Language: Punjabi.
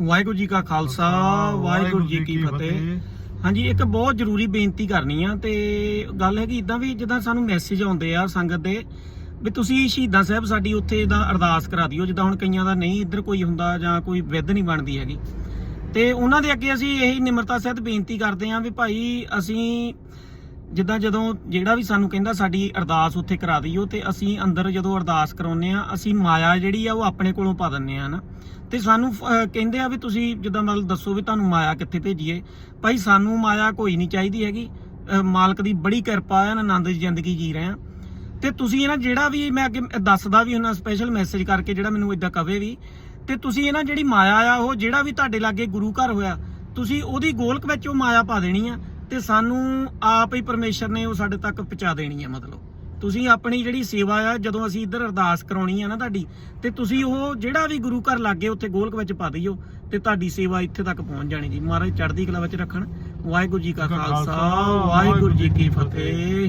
ਵਾਹਿਗੁਰੂ ਜੀ ਕਾ ਖਾਲਸਾ ਵਾਹਿਗੁਰੂ ਜੀ ਕੀ ਫਤਿਹ। ਹਾਂਜੀ ਇੱਕ ਬਹੁਤ ਜ਼ਰੂਰੀ ਬੇਨਤੀ ਕਰਨੀ ਆ ਤੇ ਗੱਲ ਹੈਗੀ ਇਦਾਂ ਵੀ ਜਿੱਦਾਂ ਸਾਨੂੰ ਮੈਸੇਜ ਆਉਂਦੇ ਆ ਸੰਗਤ ਦੇ ਵੀ ਤੁਸੀਂ ਸ਼ਹੀਦਾਂ ਸਾਹਿਬ ਸਾਡੀ ਉੱਥੇ ਦਾ ਅਰਦਾਸ ਕਰਾ ਦਿਓ ਜਿੱਦਾਂ ਹੁਣ ਕਈਆਂ ਦਾ ਨਹੀਂ ਇੱਧਰ ਕੋਈ ਹੁੰਦਾ ਜਾਂ ਕੋਈ ਵਿਧ ਨਹੀਂ ਬਣਦੀ ਹੈਗੀ। ਤੇ ਉਹਨਾਂ ਦੇ ਅੱਗੇ ਅਸੀਂ ਇਹੀ ਨਿਮਰਤਾ ਸਹਿਤ ਬੇਨਤੀ ਕਰਦੇ ਹਾਂ ਵੀ ਭਾਈ ਅਸੀਂ ਜਿੱਦਾਂ ਜਦੋਂ ਜਿਹੜਾ ਵੀ ਸਾਨੂੰ ਕਹਿੰਦਾ ਸਾਡੀ ਅਰਦਾਸ ਉੱਥੇ ਕਰਾ ਦਿਓ ਤੇ ਅਸੀਂ ਅੰਦਰ ਜਦੋਂ ਅਰਦਾਸ ਕਰਾਉਂਦੇ ਆ ਅਸੀਂ ਮਾਇਆ ਜਿਹੜੀ ਆ ਉਹ ਆਪਣੇ ਕੋਲੋਂ ਪਾ ਦਿੰਨੇ ਆ ਨਾ ਤੇ ਸਾਨੂੰ ਕਹਿੰਦੇ ਆ ਵੀ ਤੁਸੀਂ ਜਿੱਦਾਂ ਮਤਲਬ ਦੱਸੋ ਵੀ ਤੁਹਾਨੂੰ ਮਾਇਆ ਕਿੱਥੇ ਭੇਜੀਏ। ਭਾਈ ਸਾਨੂੰ ਮਾਇਆ ਕੋਈ ਨਹੀਂ ਚਾਹੀਦੀ ਹੈਗੀ। ਮਾਲਕ ਦੀ ਬੜੀ ਕਿਰਪਾ ਹੈ ਆਨੰਦ ਦੀ ਜ਼ਿੰਦਗੀ ਜੀ ਰਹੇ ਆ ਤੇ ਤੁਸੀਂ ਇਹਨਾਂ ਜਿਹੜਾ ਵੀ ਮੈਂ ਅੱਗੇ ਦੱਸਦਾ ਵੀ ਉਹਨਾਂ ਸਪੈਸ਼ਲ ਮੈਸੇਜ ਕਰਕੇ ਜਿਹੜਾ ਮੈਨੂੰ ਇਦਾਂ ਕਵੇ ਵੀ, ਤੇ ਤੁਸੀਂ ਇਹ ਨਾ ਜਿਹੜੀ ਮਾਇਆ ਆ, ਉਹ ਜਿਹੜਾ ਵੀ ਤੁਹਾਡੇ ਲਾਗੇ ਗੁਰੂ ਘਰ ਹੋਇਆ, ਤੁਸੀਂ ਉਹਦੀ ਗੋਲਕ ਵਿੱਚ ਉਹ ਮਾਇਆ ਪਾ ਦੇਣੀ ਆ। ਤੇ ਸਾਨੂੰ ਆਪ ਹੀ ਪਰਮੇਸ਼ਰ ਨੇ ਉਹ ਸਾਡੇ ਤੱਕ ਪਹੁੰਚਾ ਦੇਣੀ ਆ ਮਤਲਬ। ਤੁਸੀਂ ਆਪਣੀ ਜਿਹੜੀ ਸੇਵਾ ਆ, ਜਦੋਂ ਅਸੀਂ ਇੱਧਰ ਅਰਦਾਸ ਕਰਾਉਣੀ ਆ ਨਾ ਤੁਹਾਡੀ, ਤੇ ਤੁਸੀਂ ਉਹ ਜਿਹੜਾ ਵੀ ਗੁਰੂ ਘਰ ਲਾਗੇ ਉੱਥੇ ਗੋਲਕ ਵਿੱਚ ਪਾ ਦਈਓ ਤੇ ਤੁਹਾਡੀ ਸੇਵਾ ਇੱਥੇ ਤੱਕ ਪਹੁੰਚ ਜਾਣੀ ਜੀ। ਮਹਾਰਾਜ ਚੜ੍ਹਦੀ ਕਲਾ ਵਿੱਚ ਰੱਖਣ। ਵਾਹਿਗੁਰੂ ਜੀ ਕਾ ਖਾਲਸਾ, ਵਾਹਿਗੁਰੂ ਜੀ ਕੀ ਫਤਿਹ।